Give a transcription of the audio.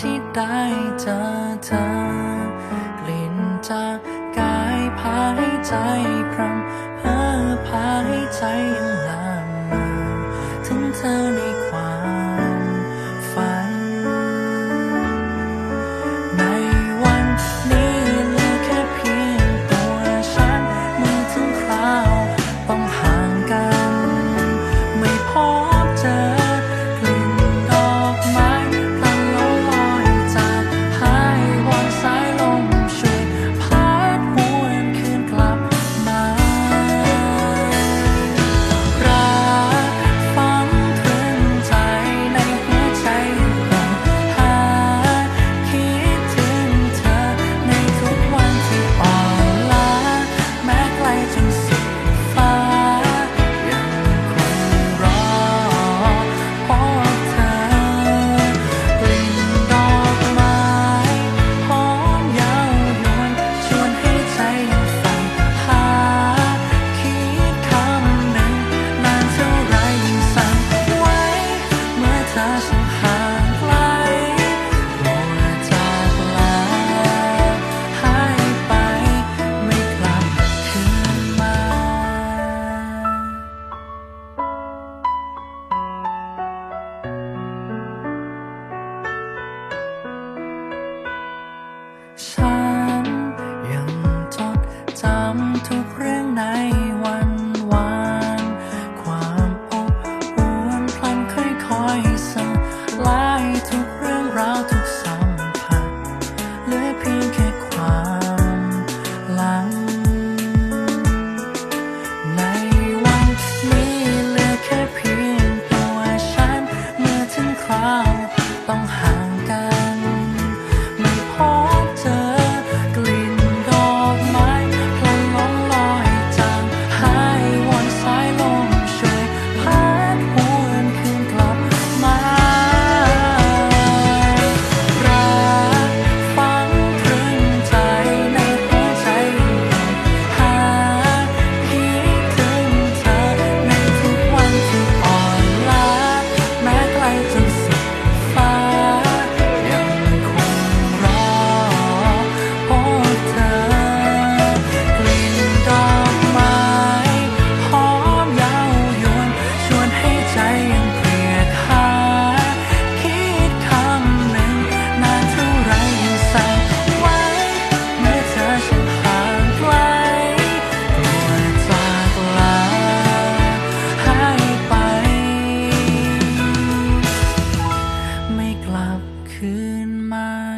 ที่ได้เจอเธอกลิ่นจากกายพาให้ใจพรำเพ้อพาให้ใจยังลามมาถึงเธอในความ ฉันยังจดจำทุกเรื่องใน คืนมา